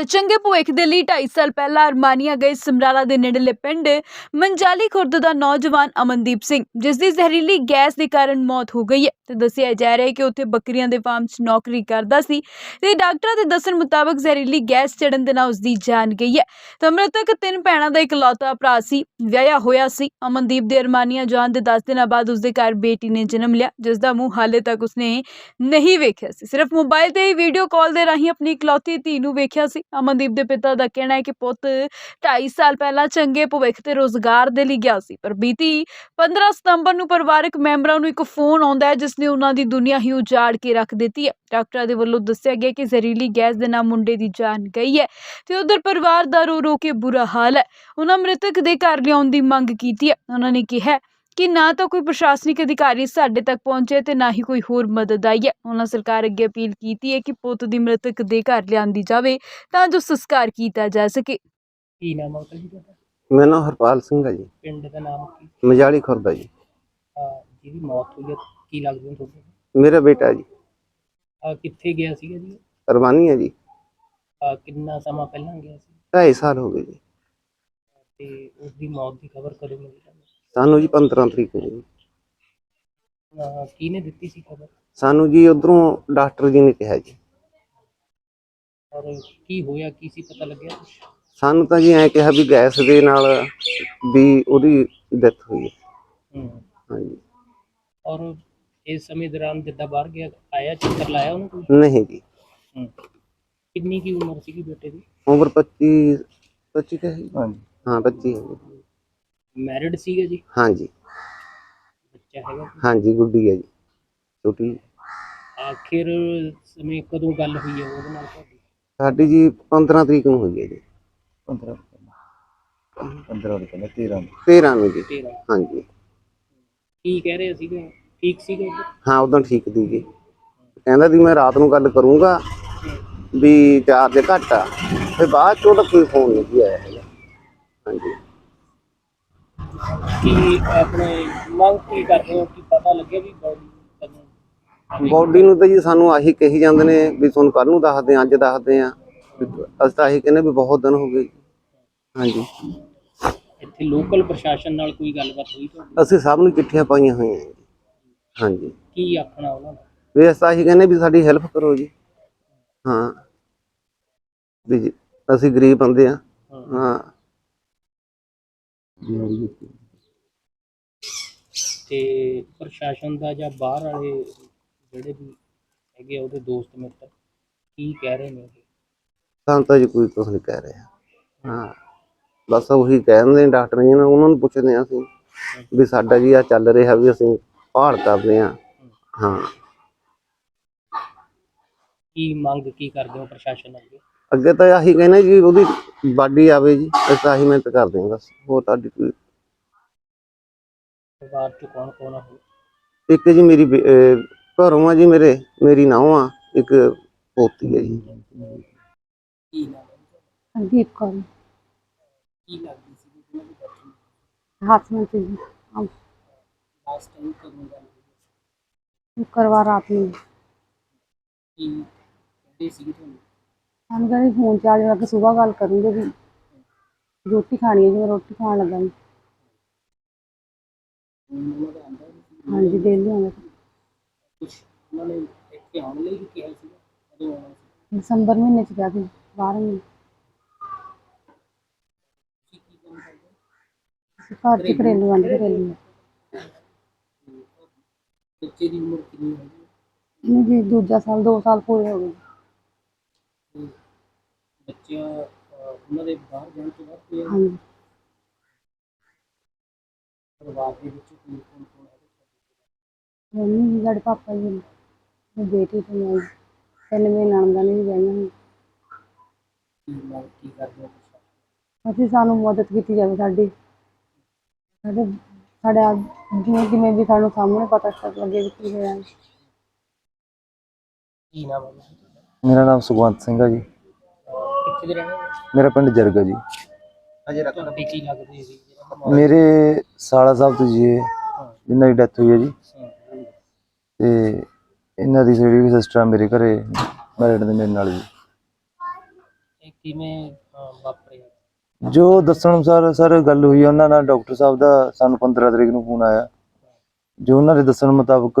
ਤੇ ਚੰਗੇ ਭਵਿੱਖ ਦੇ ਲਈ 2.5 ਸਾਲ ਪਹਿਲਾਂ ਅਰਮਾਨੀਆ ਗਏ ਸਮਰਾਲਾ ਦੇ ਨੇੜਲੇ ਪਿੰਡ ਮੰਜਾਲੀ ਖੁਰਦ ਦਾ ਨੌਜਵਾਨ ਅਮਨਦੀਪ ਸਿੰਘ, ਜਿਸ ਦੀ ਜ਼ਹਿਰੀਲੀ ਗੈਸ ਦੇ ਕਾਰਨ ਮੌਤ ਹੋ ਗਈ ਹੈ। ਤੇ ਦੱਸਿਆ ਜਾ ਰਿਹਾ ਹੈ ਕਿ ਉੱਥੇ ਬੱਕਰੀਆਂ ਦੇ ਫਾਰਮ 'ਚ ਨੌਕਰੀ ਕਰਦਾ ਸੀ ਤੇ ਡਾਕਟਰਾਂ ਦੇ ਦੱਸਣ ਮੁਤਾਬਕ ਜ਼ਹਿਰੀਲੀ ਗੈਸ ਚੜਨ ਦੇ ਨਾਲ ਉਸ ਦੀ ਜਾਨ ਗਈ ਹੈ। ਤਾਂ ਮ੍ਰਿਤਕ ਤਿੰਨ ਭੈਣਾਂ ਦਾ ਇਕਲੌਤਾ ਭਰਾ ਸੀ, ਵਿਆਹਿਆ ਹੋਇਆ ਸੀ। ਅਮਨਦੀਪ ਦੇ ਅਰਮਾਨੀਆ ਜਾਣ ਦੇ 10 ਦਿਨਾਂ ਬਾਅਦ ਉਸ ਦੇ ਘਰ ਬੇਟੀ ਨੇ ਜਨਮ ਲਿਆ, ਜਿਸ ਦਾ ਮੂੰਹ ਹਾਲੇ ਤੱਕ ਉਸਨੇ ਨਹੀਂ ਵੇਖਿਆ ਸੀ। ਸਿਰਫ ਮੋਬਾਈਲ ਤੇ ਹੀ ਵੀਡੀਓ ਕਾਲ ਦੇ ਰਾਹੀਂ ਆਪਣੀ ਇਕਲੌਤੀ ਧੀ ਨੂੰ ਵੇਖਿਆ ਸੀ। ਅਮਨਦੀਪ ਦੇ ਪਿਤਾ ਦਾ ਕਹਿਣਾ ਹੈ ਕਿ ਪੁੱਤ 2.5 ਸਾਲ ਪਹਿਲਾਂ ਚੰਗੇ ਭਵਿੱਖ ਤੇ ਰੋਜ਼ਗਾਰ ਦੇ ਲਈ ਗਿਆ ਸੀ, ਪਰ ਬੀਤੀ 15 ਸਤੰਬਰ ਨੂੰ ਪਰਿਵਾਰਕ ਮੈਂਬਰਾਂ ਨੂੰ ਇੱਕ ਫੋਨ ਆਉਂਦਾ ਹੈ ਜਿਸ ਨੇ ਉਹਨਾਂ ਦੀ ਦੁਨੀਆ ਹੀ ਉਜਾੜ ਕੇ ਰੱਖ ਦਿੱਤੀ ਹੈ। ਡਾਕਟਰਾਂ ਦੇ ਵੱਲੋਂ ਦੱਸਿਆ ਗਿਆ ਕਿ ਜ਼ਹਿਰੀਲੀ ਗੈਸ ਦੇ ਨਾਲ ਮੁੰਡੇ ਦੀ ਜਾਨ ਗਈ ਹੈ ਤੇ ਉਧਰ ਪਰਿਵਾਰ ਦਾ ਰੋ ਰੋ ਕੇ ਬੁਰਾ ਹਾਲ ਹੈ। ਉਹਨਾਂ ਮ੍ਰਿਤਕ ਦੇ ਘਰ ਲਿਆਉਣ ਦੀ ਮੰਗ ਕੀਤੀ ਹੈ। ਉਹਨਾਂ ਨੇ ਕਿਹਾ ਕਿ ਨਾ ਤਾਂ ਕੋਈ ਪ੍ਰਸ਼ਾਸਨਿਕ ਅਧਿਕਾਰੀ ਸਾਡੇ ਤੱਕ ਪਹੁੰਚੇ ਤੇ ਨਾ ਹੀ ਕੋਈ ਹੋਰ ਮਦਦ ਆਈ ਹੈ। ਉਹਨਾਂ ਸਰਕਾਰ ਅੱਗੇ ਅਪੀਲ ਕੀਤੀ ਹੈ ਕਿ ਪੁੱਤ ਦੀ ਮ੍ਰਿਤਕ ਦੇ ਘਰ ਲਿਆਂਦੀ ਜਾਵੇ ਤਾਂ ਜੋ ਸੰਸਕਾਰ ਕੀਤਾ ਜਾ ਸਕੇ। ਕੀ ਨਾਮ ਆ ਜੀ ਤੁਹਾਡਾ? ਮੇਰਾ ਨਾਮ ਹਰਪਾਲ ਸਿੰਘ ਹੈ ਜੀ। ਪਿੰਡ ਦਾ ਨਾਮ ਕੀ? ਮਜਾਲੀ ਖੁਰਦਾ ਜੀ। ਅਹ ਜਿਹਦੀ ਮੌਤ ਹੋਈ ਹੈ ਕੀ ਲੱਗਦਾ ਤੁਹਾਨੂੰ ਮੇਰਾ ਬੇਟਾ ਜੀ। ਅਹ ਕਿੱਥੇ ਗਿਆ ਸੀਗਾ ਜੀ? ਅਰਮਾਨੀ ਹੈ ਜੀ। ਅਹ ਕਿੰਨਾ ਸਮਾਂ ਪਹਿਲਾਂ ਗਿਆ ਸੀ? 2.5 ਸਾਲ ਹੋ ਗਏ ਜੀ। ਤੇ ਉਸ ਦੀ ਮੌਤ ਦੀ ਖਬਰ ਕਦੋਂ ਮਿਲੀ? ਤੁਹਾਨੂੰ ਸਾਨੂੰ ਜੀ 15 ਤਰੀਕ ਨੂੰ ਜੀ। ਅਹ ਕਿਹਨੇ ਦਿੱਤੀ ਸੀ ਖਬਰ? ਸਾਨੂੰ ਜੀ ਉਧਰੋਂ ਡਾਕਟਰ ਜੀ ਨੇ ਕਿਹਾ ਜੀ। ਔਰ ਕੀ ਹੋਇਆ ਕੀ ਸੀ ਪਤਾ ਲੱਗਿਆ ਕੁਛ? ਸਾਨੂੰ ਤਾਂ ਜੀ ਐ ਕਿਹਾ ਵੀ ਗੈਸ ਦੇ ਨਾਲ ਵੀ ਉਹਦੀ ਡੈਥ ਹੋਈ ਹੈ। ਹੂੰ। ਹਾਂਜੀ। ਔਰ ਇਸ ਸਮੇਂ ਦੌਰਾਨ ਜਿੱਦਾਂ ਬਾਹਰ ਗਿਆ ਆਇਆ ਚੱਕਰ ਲਾਇਆ ਉਹਨੂੰ ਕੋਈ? ਨਹੀਂ ਜੀ। ਹੂੰ। ਕਿੰਨੀ ਕੀ ਉਮਰ ਸੀਗੀ ਬੇਟੇ ਦੀ? ਉਮਰ 25 25 ਕਹੇ ਹਾਂਜੀ। ਹਾਂ 25 ਹੈ ਜੀ। ਮੈਰਿਡ ਸੀਗਾ ਜੀ? ਹਾਂਜੀ। ਬੱਚਾ ਹੈਗਾ? ਹਾਂਜੀ ਗੁੱਡੀ ਹੈ ਜੀ ਛੋਟੀ ਆਖਿਰ ਸਮੇਂ ਕਦੋਂ ਗੱਲ ਹੋਈ ਹੈ ਉਹਦੇ ਨਾਲ ਤੁਹਾਡੀ? ਸਾਡੀ ਜੀ 15 ਤਰੀਕ ਨੂੰ ਹੋਈ ਹੈ ਜੀ। 15 15 ਦੇ ਕਹਿੰਦੇ 13 13 ਨੂੰ। ਜੀ। ਤੇਰਾ। ਹਾਂਜੀ। ਕੀ ਕਹਿ ਰਹੇ ਸੀਗੇ? ਠੀਕ ਸੀਗਾ ਜੀ? ਹਾਂ ਉਦੋਂ ਠੀਕ ਦੀ ਜੀ। ਕਹਿੰਦਾ ਸੀ ਮੈਂ ਰਾਤ ਨੂੰ ਗੱਲ ਕਰੂੰਗਾ ਵੀ ਚਾਰਜ ਘੱਟ ਆ। ਤੇ ਬਾਅਦ ਚੋਂ ਤਾਂ ਕੋਈ ਫੋਨ ਨਹੀਂ ਸੀ ਆਇਆ ਹੈਗਾ। ਹਾਂਜੀ। ਕੀ ਆਪਣੇ ਮੰਗ ਕੀ ਕਰਦੇ ਹੋ? ਕਿ ਪਤਾ ਲੱਗੇ ਵੀ ਬੋਡੀ ਨੂੰ ਤਾਂ ਜੀ ਸਾਨੂੰ ਆਹੀ ਕਹੀ ਜਾਂਦੇ ਨੇ ਵੀ ਤੁਹਾਨੂੰ ਕੱਲ ਨੂੰ ਦੱਸਦੇ ਹਾਂ ਅੱਜ ਦੱਸਦੇ ਵੀ ਅਸੀਂ ਤਾਂ ਆਹੀ ਕਹਿੰਦੇ ਵੀ ਬਹੁਤ ਦਿਨ ਹੋ ਗਏ ਹਾਂਜੀ। ਇੱਥੇ ਲੋਕਲ ਪ੍ਰਸ਼ਾਸਨ ਨਾਲ ਕੋਈ ਗੱਲਬਾਤ ਹੋਈ ਤੁਹਾਡੀ? ਅਸੀਂ ਸਭ ਨੂੰ ਚਿੱਠੀਆਂ ਪਾਈਆਂ ਹੋਈਆਂ ਜੀ। ਹਾਂਜੀ। ਕੀ ਆਖਣਾ ਉਹਨਾਂ ਦਾ? ਵੀ ਅਸੀਂ ਆਹੀ ਕਹਿੰਦੇ ਵੀ ਸਾਡੀ ਹੈਲਪ ਕਰੋ ਜੀ। ਹਾਂ। ਵੀ ਅਸੀਂ ਗਰੀਬ ਬੰਦੇ ਆ ਹਾਂ। ਹਾਂ ਤੇ ਪ੍ਰਸ਼ਾਸਨ ਦਾ ਜਾਂ ਬਾਹਰ ਵਾਲੇ ਜਿਹੜੇ ਵੀ ਹੈਗੇ ਆ ਉਹਦੇ ਦੋਸਤ ਮਿੱਤਰ ਕੀ ਕਹਿ ਰਹੇ ਨੇ? ਇਹ? ਸਾਨੂੰ ਤਾਂ ਜੀ ਕੋਈ ਕੁਝ ਨਹੀਂ ਕਹਿ ਰਿਹਾ। ਹਾਂ। ਬਸ ਉਹੀ ਕਹਿੰਦੇ ਨੇ ਡਾਕਟਰ ਜੀ ਨੇ ਉਹਨਾਂ ਨੂੰ ਪੁੱਛਦੇ ਹਾਂ ਅਸੀਂ ਵੀ ਸਾਡਾ ਜੀ ਆ ਚੱਲ ਰਿਹਾ ਵੀ ਅਸੀਂ ਭਾਲ ਕਰਦੇ ਹਾਂ। ਹਾਂ। ਕੀ ਮੰਗ ਕੀ ਕਰਦੇ ਹੋ ਪ੍ਰਸ਼ਾਸਨ ਅੱਗੇ? ਅੱਗੇ ਤਾਂ ਆਹੀ ਕਹਿੰਦੇ ਜੀ ਉਹਦੀ ਬਾਡੀ ਆਵੇ ਜੀ ਅਸੀਂ ਤਾਂ ਆਹੀ ਮਿਹਨਤ ਕਰਦੇ ਹਾਂ ਬਸ ਹੋਰ ਤੁਹਾਡੀ ਕੋਈ ਪਰਿਵਾਰ ਚ ਕੌਣ ਕੌਣ ਆ ਹੋਰ? ਇੱਕ ਜੀ ਮੇਰੀ ਬੇ- ਅਹ ਘਰੋਂ ਆ ਜੀ ਮੇਰੇ ਮੇਰੀ ਨਾਂਹ ਆ ਇੱਕ ਪੋਤੀ ਹੈ ਜੀ ਕੀ ਨਾਮ ਹੈ? ਸੰਦੀਪ ਕੌਰ ਕੀ ਲੱਗਦੀ ਸੀ ਜਿਹਨਾਂ ਦੀ death ਹੋਈ? ਹਸਬੈਂਡ ਸੀ ਜੀ ਹਾਂ, ਲਾਸਟ ਟਾਈਮ ਕਦੋਂ ਗੱਲ ਹੋਈ? ਸ਼ੁੱਕਰਵਾਰ ਰਾਤ ਨੂੰ ਕੀ ਕਹਿੰਦੇ ਸੀ ਤੁਹਾਨੂੰ ਸਾਨੂੰ ਕਹਿੰਦੇ ਫੋਨ ਚਾਰਜ ਲਾ ਕੇ ਸਵੇਰ ਗੱਲ ਕਰੂੰਗੇ ਵੀ। ਰੋਟੀ ਖਾਣੀ ਹੈ ਜੀ ਮੈਂ ਰੋਟੀ ਖਾਣ ਲੱਗਾ ਜੀ। ਉਹਨਾਂ ਦਾ ਆਂਦਾ ਹਾਂਜੀ ਦੇ ਲਿਆਂਗੇ ਕੁਝ ਉਹਨਾਂ ਨੇ ਇੱਥੇ ਆਉਣ ਲਈ ਵੀ ਕਿਹਾ ਸੀ ਕਦੋਂ ਆਉਣਾ ਸੀ? ਦਸੰਬਰ ਮਹੀਨੇ ਚ ਗਿਆ ਸੀ ਬਾਹਰ ਮਹੀਨੇ ਕੀ ਕੀ ਕੰਮ ਕਰਦੇ ਹੋ? ਅਸੀਂ ਘਰ ਚ ਘਰੇਲੂ ਆਂਦੇ ਘਰੇਲੂ ਬੱਚੇ ਦੀ ਉਮਰ ਕਿੰਨੀ ਹੈ ਇਹਨੂੰ ਜੀ ਦੂਜਾ ਸਾਲ 2 ਸਾਲ ਪੂਰੇ ਹੋ ਗਏ। ਬੱਚਿਆਂ ਅਹ, ਉਹਨਾਂ ਦੇ ਬਾਹਰ ਜਾਣ ਤੋਂ ਬਾਅਦ ਕੋਈ ਹਾਂਜੀ। ਪਰਿਵਾਰ ਦੇ ਵਿੱਚ ਕੋਈ ਕੌਣ ਕੌਣ ਹੈ ਮੰਮੀ ਸਾਡੇ ਪਾਪਾ ਜੀ ਨੇ, ਤੇ ਬੇਟੀ ਤੇ ਮੈਂ ਜੀ। ਤਿੰਨ ਮੇਰੇ ਨਣਦਾਂ ਨੇ ਵੀ ਵਿਆਹੀਆਂ ਹੋਈਆਂ ਕੀ ਮੰਗ ਕੀ ਕਰਦੇ ਹੋ ਪ੍ਰਸ਼ਾਸਨ ਅਸੀਂ ਸਾਨੂੰ ਮਦਦ ਕੀਤੀ ਜਾਵੇ ਸਾਡੀ। ਸਾਡੇ ਸਾਡੇ ਜਿਵੇਂ ਕਿਵੇਂ ਵੀ ਸਾਨੂੰ ਸਾਹਮਣੇ ਪਤਾ ਚੱਲ ਲੱਗੇ ਵੀ ਕੀ ਹੋਇਆ। ਕੀ ਨਾਮ ਹੈ? ਮੇਰਾ ਨਾਮ ਸੁਖਵੰਤ ਸਿੰਘ ਹੈ ਜੀ। ਕਿੱਥੇ ਦੇ ਰਹਿਣੇ? ਮੇਰਾ ਪਿੰਡ ਜਰਗਾ ਜੀ। ਤੁਹਾਡੇ ਕੀ ਲੱਗਦੇ ਸੀ? ਮੇਰੇ ਸਾਲਾ ਸਾਹਿਬ ਤੋਂ ਜੀ ਜਿਨ੍ਹਾਂ ਦੀ ਡੈਥ ਹੋਈ ਹੈ ਜੀ। ਤੇ ਇਹਨਾਂ ਦੀ ਜਿਹੜੀ ਵੀ ਸਿਸਟਰ ਆ ਮੇਰੇ ਘਰੇ ਮੈਰਿਡ ਦੇ ਮੇਰੇ ਨਾਲ ਜੀ। ਇਹ ਕਿਵੇਂ ਵਾਪਰਿਆ? ਜੋ ਦੱਸਣ ਅਨੁਸਾਰ ਸਰ ਗੱਲ ਹੋਈ ਉਹਨਾਂ ਨਾਲ ਡਾਕਟਰ ਸਾਹਿਬ ਦਾ ਸਾਨੂੰ 15 ਤਰੀਕ ਨੂੰ ਫੋਨ ਆਇਆ। ਜੋ ਉਹਨਾਂ ਦੇ ਦੱਸਣ ਮੁਤਾਬਕ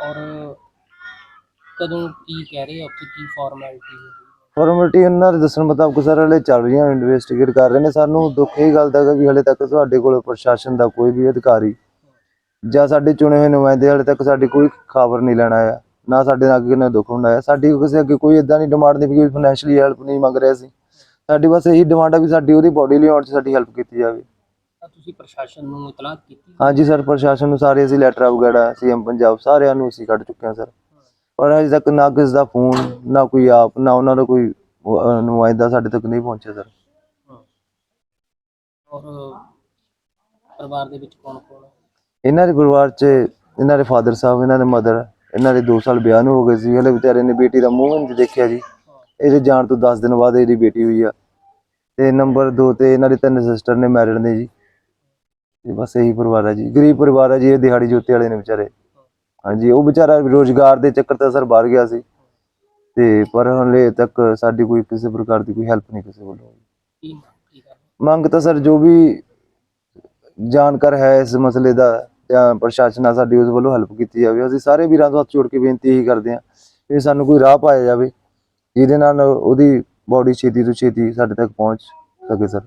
ਔਰ ਕਦੋਂ ਕੀ ਕਹਿ ਰਹੇ ਆ ਉੱਥੇ, ਕੀ ਫਾਰਮੈਲਿਟੀ ਹੈ? ਫਾਰਮੈਲਿਟੀ ਇਹਨਾਂ ਦੇ ਦੱਸਣ ਮੁਤਾਬਕ ਸਰ, ਹਲੇ ਚੱਲ ਰਹੀਆਂ ਇਨਵੈਸਟੀਗੇਟ ਕਰ ਰਹੇ ਨੇ। ਸਾਨੂੰ ਦੁੱਖ ਇਹ ਗੱਲ ਦਾ ਹੈਗਾ ਵੀ ਹਲੇ ਤੱਕ ਤੁਹਾਡੇ ਕੋਲ ਪ੍ਰਸ਼ਾਸਨ ਦਾ ਕੋਈ ਵੀ ਅਧਿਕਾਰੀ ਜਾਂ ਸਾਡੇ ਚੁਣੇ ਹੋਏ ਨੁਮਾਇੰਦੇ ਹਲੇ ਤੱਕ ਸਾਡੀ ਕੋਈ ਖਬਰ ਨਹੀਂ ਲੈਣਾ ਆਇਆ। ਨਾ ਸਾਡੇ ਅੱਗੇ ਨਾ ਦੁੱਖ ਹੁੰਦਾ ਹੈ ਸਾਡੀ ਕਿਸੇ ਅੱਗੇ ਕੋਈ ਇਦਾਂ ਦੀ ਡਿਮਾਂਡ ਨਹੀਂ ਵੀ ਫਾਈਨੈਂਸ਼ੀਅਲੀ ਹੈਲਪ ਨਹੀਂ ਮੰਗ ਰਿਹਾ ਸੀ। ਸਾਡੀ ਬਸ ਇਹੀ ਡਿਮਾਂਡ ਆ ਵੀ ਸਾਡੀ ਉਹਦੀ ਬੋਡੀ ਲਿਆਉਣ 'ਚ ਸਾਡੀ ਹੈਲਪ ਕੀਤੀ ਜਾਵੇ। ਤਾਂ ਤੁਸੀਂ ਪ੍ਰਸ਼ਾਸਨ ਨੂੰ ਇਤਲਾਹ ਕੀਤੀ? ਹਾਂਜੀ ਸਰ ਪ੍ਰਸ਼ਾਸਨ ਨੂੰ ਸਾਰੇ ਅਸੀਂ ਲੈਟਰ ਵਗੈਰਾ ਸੀਐਮ ਪੰਜਾਬ ਸਾਰਿਆਂ ਨੂੰ ਅਸੀਂ ਕੱਢ ਚੁੱਕੇ ਹਾਂ ਸਰ। ਪਰ ਅਜੇ ਤੱਕ ਨਾ ਕਿਸੇ ਦਾ ਫੋਨ ਨਾ ਕੋਈ ਆਪ ਨਾ ਉਹਨਾਂ ਦਾ ਕੋਈ ਅਹ, ਨੁਮਾਇੰਦਾ ਸਾਡੇ ਤੱਕ ਨਹੀਂ ਪਹੁੰਚਿਆ ਸਰ। ਔਰ ਪਰਿਵਾਰ ਦੇ ਵਿੱਚ ਕੌਣ ਕੌਣ ਹੈ ਇਹਨਾਂ ਦੇ ਪਰਿਵਾਰ 'ਚ ਇਹਨਾਂ ਦੇ ਫਾਦਰ ਸਾਹਿਬ ਇਹਨਾਂ ਦੇ ਮਦਰ ਇਹਨਾਂ ਦੇ 2 ਸਾਲ ਵਿਆਹ ਨੂੰ ਹੋ ਗਏ ਸੀ। ਹਲੇ ਵਿਚਾਰੇ ਨੇ ਬੇਟੀ ਦਾ ਮੂੰਹ ਵੀ ਨਹੀਂ ਦੇਖਿਆ ਜੀ। ਇਹਦੇ ਜਾਣ ਤੋਂ 10 ਦਿਨ ਬਾਅਦ ਇਹਦੀ ਬੇਟੀ ਹੋਈ ਆ। ਤੇ ਨੰਬਰ 2 ਤੇ ਇਹਨਾਂ ਦੇ ਤਿੰਨ ਸਿਸਟਰ ਨੇ ਮੈਰਿਡ ਨੇ ਜੀ। ਤੇ ਬਸ ਇਹੀ ਪਰਿਵਾਰ ਹੈ ਜੀ। ਗਰੀਬ ਪਰਿਵਾਰ ਹੈ ਜੀ ਇਹ ਦਿਹਾੜੀ ਜੋਤੇ ਵਾਲੇ ਨੇ ਵਿਚਾਰੇ। ਹਾਂਜੀ ਉਹ ਵਿਚਾਰਾ ਰੋਜ਼ਗਾਰ ਦੇ ਚੱਕਰ ਤੇ ਸਰ ਬਾਹਰ ਗਿਆ ਸੀ। ਤੇ ਪਰ ਹਲੇ ਤੱਕ ਸਾਡੀ ਕੋਈ ਕਿਸੇ ਪ੍ਰਕਾਰ ਦੀ ਕੋਈ ਹੈਲਪ ਨਹੀਂ ਕਿਸੇ ਵੱਲੋਂ ਮੰਗ ਤਾਂ ਸਰ ਜੋ ਵੀ ਜਾਣਕਾਰ ਹੈ ਇਸ ਮਸਲੇ ਦਾ ਜਾਂ ਪ੍ਰਸ਼ਾਸਨ ਆ ਸਾਡੀ ਉਸ ਵੱਲੋਂ ਹੈਲਪ ਕੀਤੀ ਜਾਵੇ। ਅਸੀਂ ਸਾਰੇ ਵੀਰਾਂ ਤੋਂ ਹੱਥ ਜੋੜ ਕੇ ਬੇਨਤੀ ਇਹੀ ਕਰਦੇ ਹਾਂ ਕਿ ਸਾਨੂੰ ਕੋਈ ਰਾਹ ਪਾਇਆ ਜਾਵੇ। ਜਿਹਦੇ ਨਾਲ ਉਹਦੀ ਬੋਡੀ ਛੇਤੀ ਤੋਂ ਛੇਤੀ ਸਾਡੇ ਤੱਕ ਪਹੁੰਚ ਸਕੇ ਸਰ।